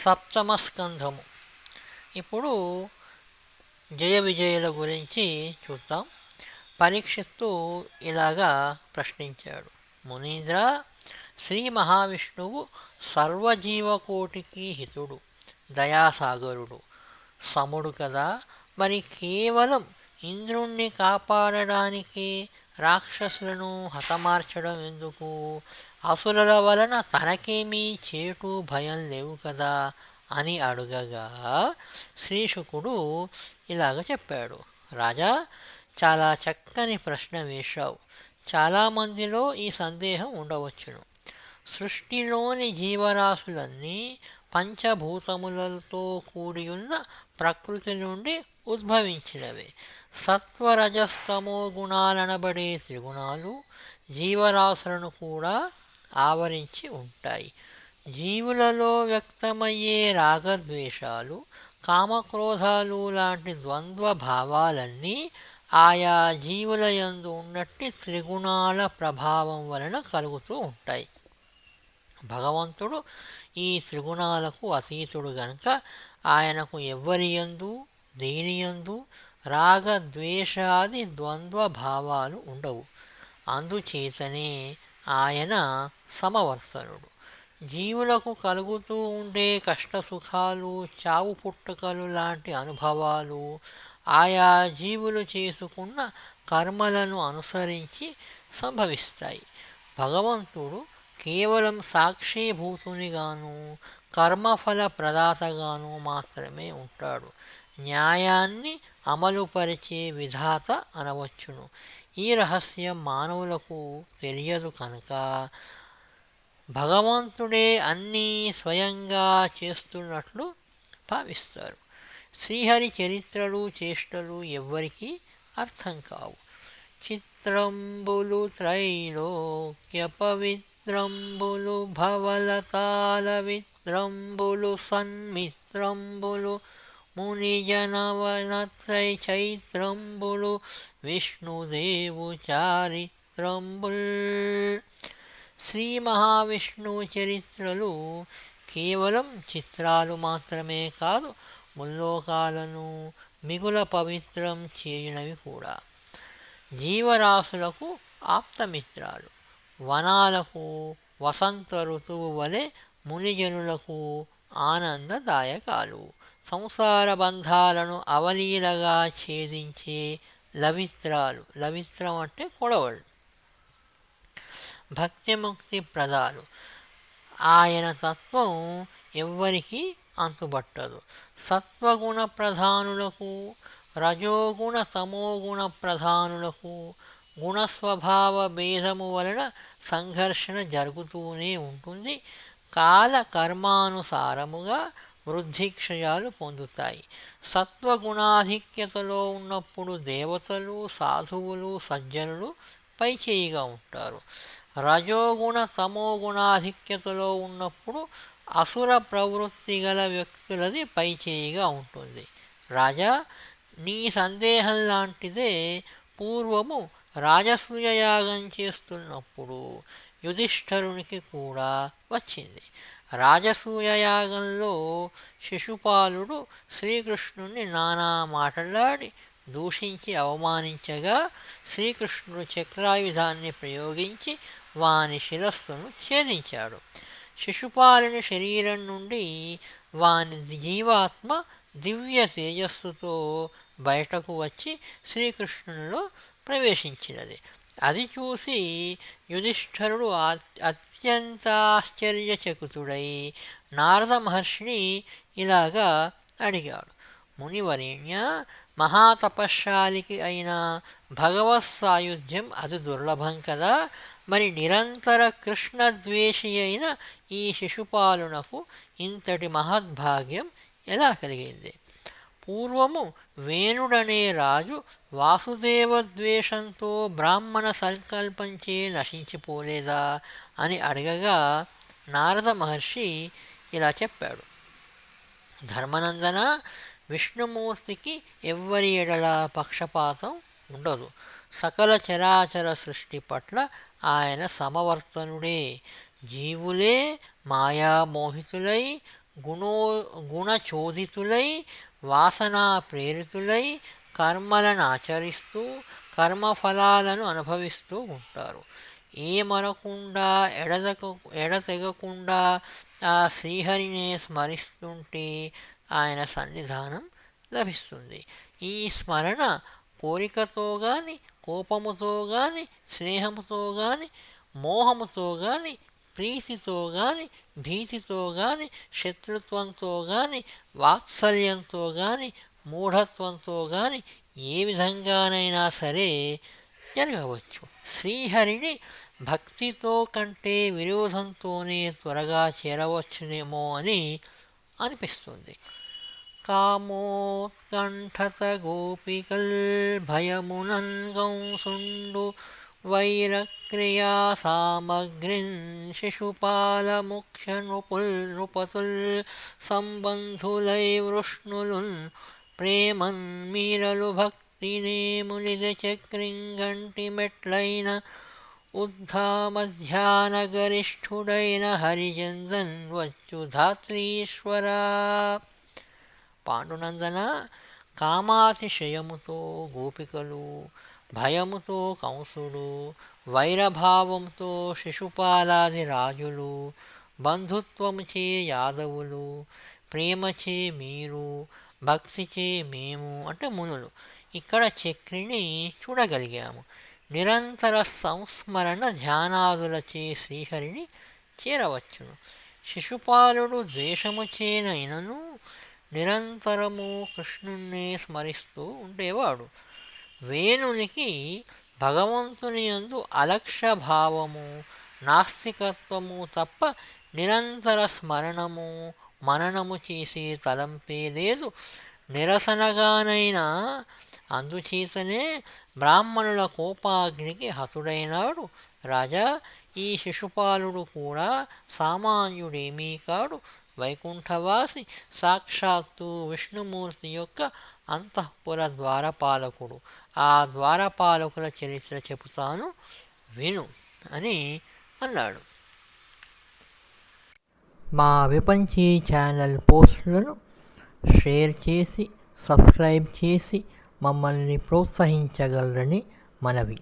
సప్తమ స్కంధము. ఇప్పుడు జయ విజయుల గురించి చూద్దాం. పరీక్షిత్తు ఇలాగా ప్రశ్నించాడు. మునీంద్ర శ్రీ మహావిష్ణువు సర్వజీవకోటికి హితుడు దయాసాగరుడు. సముడు కదా మరి కేవలం ఇంద్రుణ్ణి కాపాడడానికి రాక్షసులను హతమార్చడం ఎందుకు? అసురుల వలన తనకేమీ చేటు భయం లేవు కదా అని అడుగగా శ్రీశుకుడు ఇలాగ చెప్పాడు. రాజా చాలా చక్కని ప్రశ్న వేశావు. చాలామందిలో ఈ సందేహం ఉండవచ్చును. సృష్టిలోని జీవరాశులన్నీ పంచభూతములతో కూడి ఉన్న ప్రకృతి నుండి ఉద్భవించినవి. సత్వరజస్తమో గుణాలనబడే త్రిగుణాలు జీవరాశులను కూడా ఆవరించి ఉంటాయి. జీవులలో వ్యక్తమయ్యే రాగద్వేషాలు కామక్రోధాలు లాంటి ద్వంద్వ భావాలన్నీ ఆయా జీవుల యందు ఉన్నట్టి త్రిగుణాల ప్రభావం వలన కలుగుతూ ఉంటాయి. భగవంతుడు ఈ త్రిగుణాలకు అతీతుడు గనుక ఆయనకు ఎవ్వరి యందు దేని యందు రాగద్వేషాది ద్వంద్వ భావాలు ఉండవు. అందుచేతనే ఆయన సమవర్తనుడు జీవులకు కలుగుతూ ఉండే కష్ట సుఖాలు చావు పుట్టుకలు లాంటి అనుభవాలు ఆయా జీవులు చేసుకున్న కర్మలను అనుసరించి సంభవిస్తాయి. భగవంతుడు కేవలం సాక్షిభూతునిగాను కర్మఫల ప్రదాతగాను మాత్రమే ఉంటాడు. న్యాయాన్ని అమలుపరిచే విధాత అనవచ్చును. ఈ రహస్యం మానవులకు తెలియదు కనుక భగవంతుడే అన్నీ స్వయంగా చేస్తున్నట్లు భావిస్తారు. శ్రీహరి చరిత్రలు చేష్టలు ఎవ్వరికీ అర్థం కావు. చిత్రంబులు త్రైలోక్య పవిత్రంబులు భవలతాల విత్రంబులు సన్మిత్రంబులు మునిజనవనత్రై చైత్రంబులు విష్ణుదేవు చారిత్రంబుల్ శ్రీ మహావిష్ణు చరిత్రలు కేవలం చిత్రాలు మాత్రమే కాదు ముల్లోకాలను మిగుల పవిత్రం చేయునవి కూడా. జీవరాశులకు ఆప్తమిత్రాలు. వనాలకు వసంత ఋతువు వలె మునిజనులకు ఆనందదాయకాలు. సంసార బంధాలను అవలీలగా ఛేదించే లవిత్రాలు. లవిత్రం అంటే కొడవళ్ళు. భక్తిముక్తి ప్రదాలు. ఆయన తత్వం ఎవ్వరికీ అంతుబట్టదు. సత్వగుణ ప్రధానులకు రజోగుణ తమోగుణ ప్రధానులకు గుణస్వభావ భేదము వలన సంఘర్షణ జరుగుతూనే ఉంటుంది. కాల కర్మానుసారముగా వృద్ధిక్షయాలు పొందుతాయి. సత్వగుణాధిక్యతలో ఉన్నప్పుడు దేవతలు సాధువులు సజ్జనులు పైచేయిగా ఉంటారు. రజోగుణ తమోగుణాధిక్యతలో ఉన్నప్పుడు అసుర ప్రవృత్తి గల వ్యక్తులది పైచేయిగా ఉంటుంది. రాజా నీ సందేహం లాంటిదే పూర్వము రాజసూయ యాగం చేస్తున్నప్పుడు యుధిష్ఠరునికి కూడా వచ్చింది. రాజసూయయాగంలో శిశుపాలుడు శ్రీకృష్ణుణ్ణి నానా మాటలాడి దూషించి అవమానించగా శ్రీకృష్ణుడు చక్రాయుధాన్ని ప్రయోగించి వాని శిరస్సును ఛేదించాడు. శిశుపాలుని శరీరం నుండి వాని జీవాత్మ దివ్య తేజస్సుతో బయటకు వచ్చి శ్రీకృష్ణునిలో ప్రవేశించినది. అది చూసి యుధిష్ఠరుడు అత్యంత ఆశ్చర్యచకుతుడై నారద మహర్షిని ఇలాగా అడిగాడు. మునివరేణ్య మహాతపశ్శాలికి అయిన భగవత్ సాయుధ్యం అది దుర్లభం కదా మరి నిరంతర కృష్ణద్వేషి అయిన ఈ శిశుపాలునకు ఇంతటి మహద్భాగ్యం ఎలా కలిగింది? పూర్వము వేణుడనే రాజు వాసుదేవద్వేషంతో బ్రాహ్మణ సంకల్పంచే నశించిపోలేదా అని అడగగా నారద మహర్షి ఇలా చెప్పాడు. ధర్మనందన విష్ణుమూర్తికి ఎవ్వరి ఎడల పక్షపాతం ఉండదు. సకల చరాచర సృష్టి పట్ల ఆయన సమవర్తనుడే. జీవులే మాయామోహితులై గుణో గుణచోదితులై వాసనా ప్రేరితులై కర్మలను ఆచరిస్తూ కర్మఫలాలను అనుభవిస్తూ ఉంటారు. ఏమనకుండా ఎడదక ఎడతెగకుండా ఆ శ్రీహరినే స్మరిస్తుంటే ఆయన సన్నిధానం లభిస్తుంది. ఈ స్మరణ కోరికతో కానీ కోపముతో కానీ స్నేహముతో కానీ మోహముతో కానీ ప్రీతితో కానీ భీతితో కానీ శత్రుత్వంతో కానీ వాత్సల్యంతో కానీ మూఢత్వంతో కానీ ఏ విధంగానైనా సరే జరగవచ్చు. శ్రీహరిని భక్తితో కంటే విరోధంతోనే త్వరగా చేరవచ్చునేమో అని అనిపిస్తుంది. కామోత్కంఠత గోపికల్ భయమునంగం సుండు సామగ్రిన్ శిశుపాలముఖ్య నృపుల్ నృపతుల్ సంబంధులై వృష్ణులున్ ప్రేమన్ మీరలు భక్తినేమునిద చక్రింగంటి మెట్లైన ఉద్ధామధ్యానగరిష్ఠుడైన హరిచందన్ వచ్చు ధాత్రీశ్వరా పాండునందన కామాతిశయముతో గోపికలు భయముతో కంసుడు వైరభావంతో శిశుపాలాది రాజులు బంధుత్వముచే యాదవులు ప్రేమచే మీరు భక్తిచే మేము అంటే మునులు. ఇక్కడ చక్రిని చూడగలిగాము. నిరంతర సంస్మరణ ధ్యానాదులచే శ్రీహరిని చేరవచ్చును. శిశుపాలుడు ద్వేషముచేనైనను నిరంతరము కృష్ణుణ్ణి స్మరిస్తూ ఉండేవాడు. వేణునికి భగవంతుని యందు అలక్ష్య భావము నాస్తికత్వము తప్ప నిరంతర స్మరణము మననము చేసే తలంపే లేదు. నిరసనగానైనా అందుచేతనే బ్రాహ్మణుల కోపాగ్నికి హతుడైనాడు. రాజా ఈ శిశుపాలుడు కూడా సామాన్యుడేమీ కాడు. వైకుంఠవాసి సాక్షాత్తు విష్ణుమూర్తి యొక్క అంతఃపుర ద్వారపాలకుడు. ఆ ద్వారపాలకుల చరిత్ర చెబుతాను విను అని అన్నాడు. మా విపంచి ఛానల్ పోస్టులను షేర్ చేసి సబ్స్క్రైబ్ చేసి మమ్మల్ని ప్రోత్సహించగలరని మనవి.